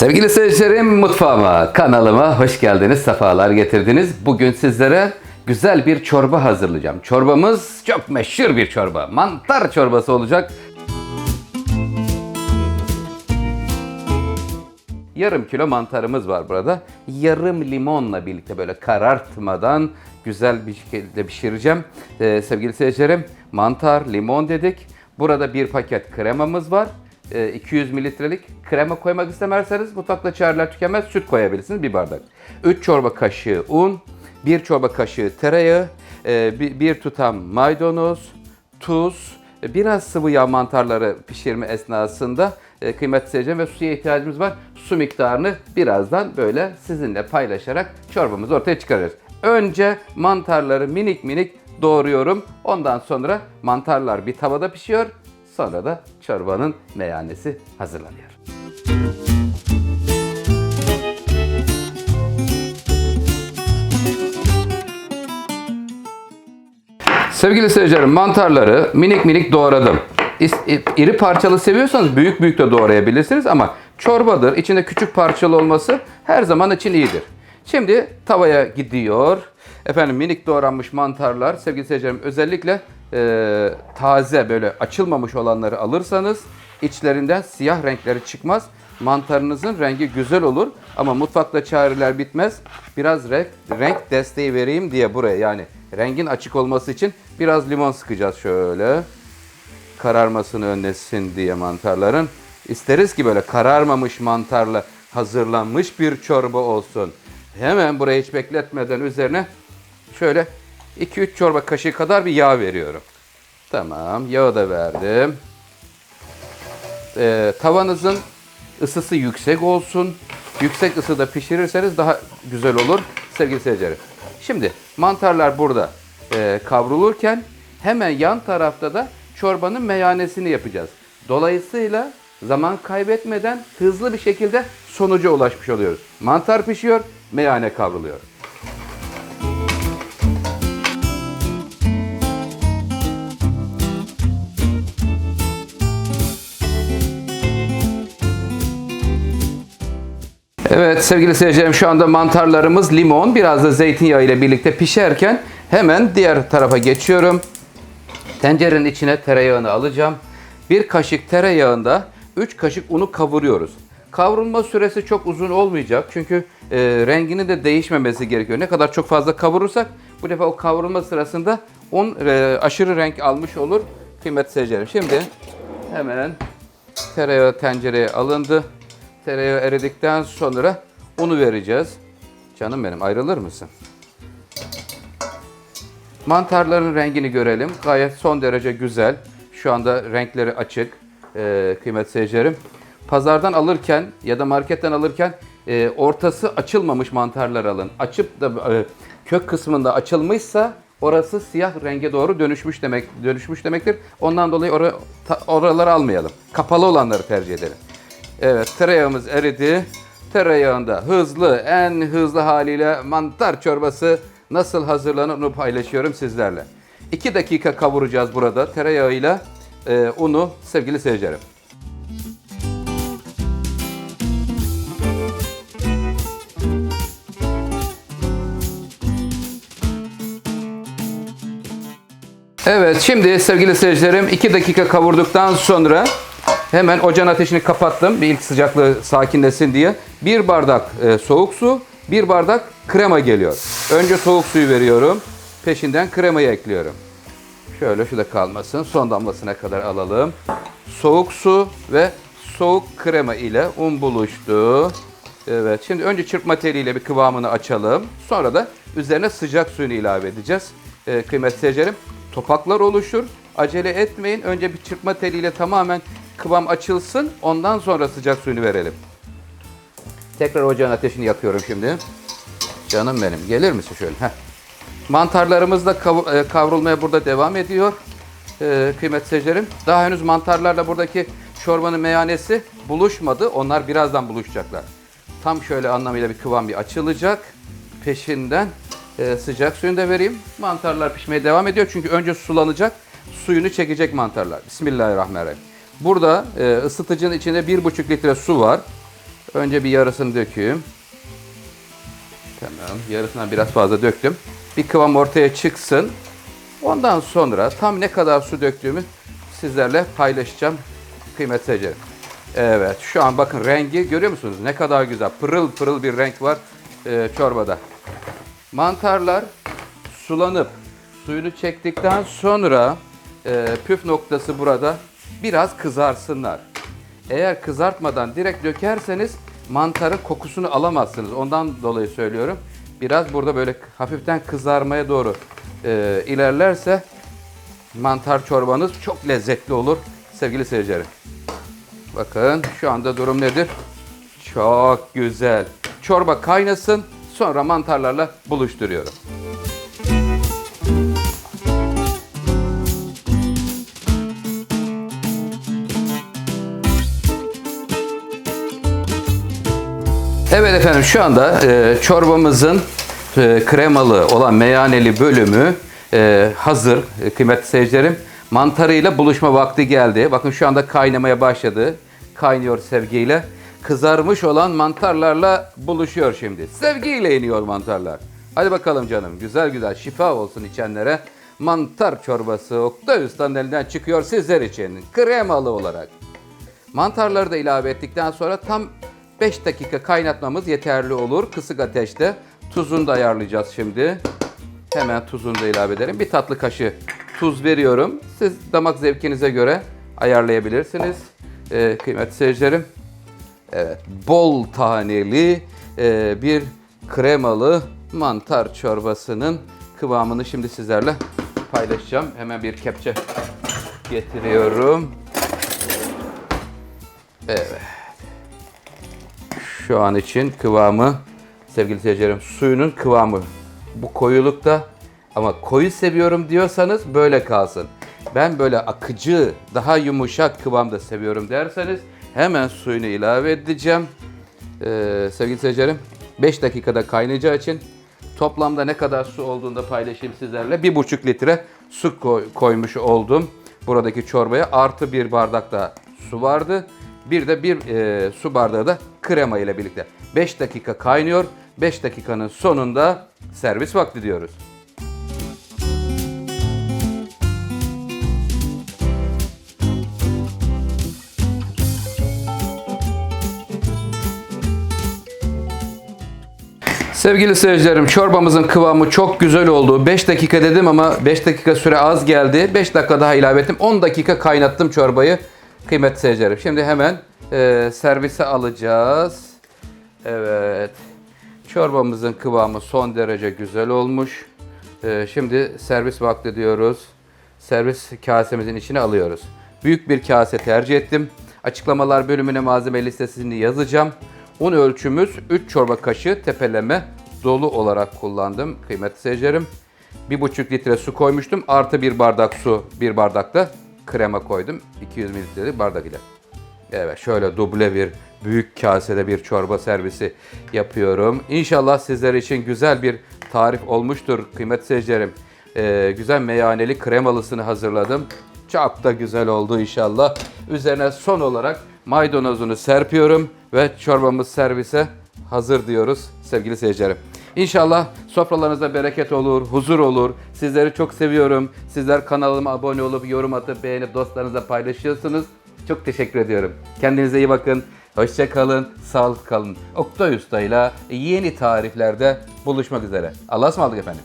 Sevgili seyircilerim mutfağıma, kanalıma hoş geldiniz, sefalar getirdiniz. Bugün sizlere güzel bir çorba hazırlayacağım. Çorbamız çok meşhur bir çorba. Mantar çorbası olacak. Yarım kilo mantarımız var burada. Yarım limonla birlikte böyle karartmadan güzel bir şekilde pişireceğim. Ee, sevgili seyircilerim mantar, limon dedik. Burada bir paket kremamız var. Ee, 200 mililitrelik krema koymak istemezseniz mutfakta çağrılar tükenmez süt koyabilirsiniz bir bardak. 3 çorba kaşığı un, 1 çorba kaşığı tereyağı, e, bir, bir tutam maydanoz, tuz, biraz sıvı yağ mantarları pişirme esnasında e, kıymetli seyircilerim ve suya ihtiyacımız var. Su miktarını birazdan böyle sizinle paylaşarak çorbamızı ortaya çıkarırız. Önce mantarları minik minik doğruyorum. Ondan sonra mantarlar bir tavada pişiyor. Sonra da çorbanın meyanesi hazırlanıyor. Sevgili seyircilerim mantarları minik minik doğradım. İri parçalı seviyorsanız büyük büyük de doğrayabilirsiniz ama çorbadır. İçinde küçük parçalı olması her zaman için iyidir. Şimdi tavaya gidiyor. Efendim minik doğranmış mantarlar sevgili seyircilerim özellikle e, taze böyle açılmamış olanları alırsanız içlerinden siyah renkleri çıkmaz. Mantarınızın rengi güzel olur ama mutfakta çareler bitmez. Biraz renk, renk desteği vereyim diye buraya yani rengin açık olması için biraz limon sıkacağız şöyle. Kararmasını önlesin diye mantarların. İsteriz ki böyle kararmamış mantarla hazırlanmış bir çorba olsun. Hemen burayı hiç bekletmeden üzerine şöyle 2-3 çorba kaşığı kadar bir yağ veriyorum. Tamam yağı da verdim. Ee, tavanızın ısısı yüksek olsun. Yüksek ısıda pişirirseniz daha güzel olur sevgili seyircilerim. Şimdi mantarlar burada e, kavrulurken hemen yan tarafta da çorbanın meyanesini yapacağız. Dolayısıyla zaman kaybetmeden hızlı bir şekilde sonuca ulaşmış oluyoruz. Mantar pişiyor, meyane kavruluyor. Evet sevgili seyircilerim şu anda mantarlarımız limon biraz da zeytinyağı ile birlikte pişerken hemen diğer tarafa geçiyorum. Tencerenin içine tereyağını alacağım. Bir kaşık tereyağında 3 kaşık unu kavuruyoruz. Kavrulma süresi çok uzun olmayacak çünkü e, renginin de değişmemesi gerekiyor. Ne kadar çok fazla kavurursak bu defa o kavrulma sırasında un e, aşırı renk almış olur. Kıymetli seyircilerim şimdi hemen tereyağı tencereye alındı. Tereyağı eridikten sonra unu vereceğiz. Canım benim ayrılır mısın? Mantarların rengini görelim. Gayet son derece güzel. Şu anda renkleri açık. Ee, kıymetli seyircilerim. Pazardan alırken ya da marketten alırken e, ortası açılmamış mantarlar alın. Açıp da e, kök kısmında açılmışsa orası siyah renge doğru dönüşmüş demek dönüşmüş demektir. Ondan dolayı ta- oraları almayalım. Kapalı olanları tercih edelim. Evet tereyağımız eridi. Tereyağında hızlı, en hızlı haliyle mantar çorbası nasıl hazırlanır onu paylaşıyorum sizlerle. 2 dakika kavuracağız burada tereyağıyla e, unu sevgili seyircilerim. Evet şimdi sevgili seyircilerim 2 dakika kavurduktan sonra hemen ocağın ateşini kapattım. Bir ilk sıcaklığı sakinlesin diye. Bir bardak e, soğuk su, bir bardak krema geliyor. Önce soğuk suyu veriyorum. Peşinden kremayı ekliyorum. Şöyle şu da kalmasın. Son damlasına kadar alalım. Soğuk su ve soğuk krema ile un buluştu. Evet. Şimdi önce çırpma teliyle bir kıvamını açalım. Sonra da üzerine sıcak suyunu ilave edeceğiz. Ee, kıymetli seyircilerim topaklar oluşur. Acele etmeyin. Önce bir çırpma teliyle tamamen kıvam açılsın. Ondan sonra sıcak suyunu verelim. Tekrar ocağın ateşini yakıyorum şimdi. Canım benim. Gelir misin şöyle? Heh. Mantarlarımız da e, kavrulmaya burada devam ediyor. Ee, kıymetli seyircilerim. Daha henüz mantarlarla buradaki çorbanın meyanesi buluşmadı. Onlar birazdan buluşacaklar. Tam şöyle anlamıyla bir kıvam bir açılacak. Peşinden e, sıcak suyunu da vereyim. Mantarlar pişmeye devam ediyor. Çünkü önce sulanacak. Suyunu çekecek mantarlar. Bismillahirrahmanirrahim. Burada e, ısıtıcının içinde 1,5 litre su var. Önce bir yarısını dökeyim. Tamam. Yarısından biraz fazla döktüm. Bir kıvam ortaya çıksın. Ondan sonra tam ne kadar su döktüğümü sizlerle paylaşacağım. Kıymetli seyircilerim. Evet. Şu an bakın rengi görüyor musunuz? Ne kadar güzel. Pırıl pırıl bir renk var e, çorbada. Mantarlar sulanıp suyunu çektikten sonra e, püf noktası burada biraz kızarsınlar. Eğer kızartmadan direkt dökerseniz mantarın kokusunu alamazsınız. Ondan dolayı söylüyorum. Biraz burada böyle hafiften kızarmaya doğru e, ilerlerse mantar çorbanız çok lezzetli olur sevgili seyircilerim. Bakın şu anda durum nedir? Çok güzel. Çorba kaynasın sonra mantarlarla buluşturuyorum. Evet efendim şu anda e, çorbamızın e, kremalı olan meyaneli bölümü e, hazır e, kıymetli seyircilerim. Mantarıyla buluşma vakti geldi. Bakın şu anda kaynamaya başladı. Kaynıyor sevgiyle. Kızarmış olan mantarlarla buluşuyor şimdi. Sevgiyle iniyor mantarlar. Hadi bakalım canım. Güzel güzel şifa olsun içenlere. Mantar çorbası Oktay Usta'nın elinden çıkıyor sizler için. Kremalı olarak. Mantarları da ilave ettikten sonra tam 5 dakika kaynatmamız yeterli olur. Kısık ateşte. Tuzunu da ayarlayacağız şimdi. Hemen tuzunu da ilave edelim. Bir tatlı kaşığı tuz veriyorum. Siz damak zevkinize göre ayarlayabilirsiniz. Ee, kıymetli seyircilerim. Evet, bol taneli e, bir kremalı mantar çorbasının kıvamını şimdi sizlerle paylaşacağım. Hemen bir kepçe getiriyorum. Evet. Şu an için kıvamı sevgili seyircilerim suyunun kıvamı bu koyulukta ama koyu seviyorum diyorsanız böyle kalsın. Ben böyle akıcı, daha yumuşak kıvamda seviyorum derseniz hemen suyunu ilave edeceğim. Ee, sevgili seyircilerim 5 dakikada kaynayacağı için toplamda ne kadar su olduğunu da paylaşayım sizlerle. 1,5 litre su koy- koymuş oldum buradaki çorbaya. Artı bir bardak da su vardı. Bir de bir e, su bardağı da krema ile birlikte. 5 dakika kaynıyor. 5 dakikanın sonunda servis vakti diyoruz. Sevgili seyircilerim çorbamızın kıvamı çok güzel oldu. 5 dakika dedim ama 5 dakika süre az geldi. 5 dakika daha ilave ettim. 10 dakika kaynattım çorbayı. Kıymetli seyircilerim. Şimdi hemen e, servise alacağız. Evet. Çorbamızın kıvamı son derece güzel olmuş. E, şimdi servis vakti diyoruz. Servis kasemizin içine alıyoruz. Büyük bir kase tercih ettim. Açıklamalar bölümüne malzeme listesini yazacağım. Un ölçümüz 3 çorba kaşığı tepeleme dolu olarak kullandım kıymetli seyircilerim. 1,5 litre su koymuştum. Artı bir bardak su, bir bardak da krema koydum. 200 mililitrelik bardak ile. Evet şöyle duble bir büyük kasede bir çorba servisi yapıyorum. İnşallah sizler için güzel bir tarif olmuştur kıymetli seyircilerim. Ee, güzel meyaneli kremalısını hazırladım. Çok da güzel oldu inşallah. Üzerine son olarak maydanozunu serpiyorum ve çorbamız servise hazır diyoruz sevgili seyircilerim. İnşallah sofralarınızda bereket olur, huzur olur. Sizleri çok seviyorum. Sizler kanalıma abone olup yorum atıp beğenip dostlarınızla paylaşıyorsunuz. Çok teşekkür ediyorum. Kendinize iyi bakın. Hoşça kalın, sağlıklı kalın. Oktay Usta ile yeni tariflerde buluşmak üzere. Allah'a ısmarladık efendim.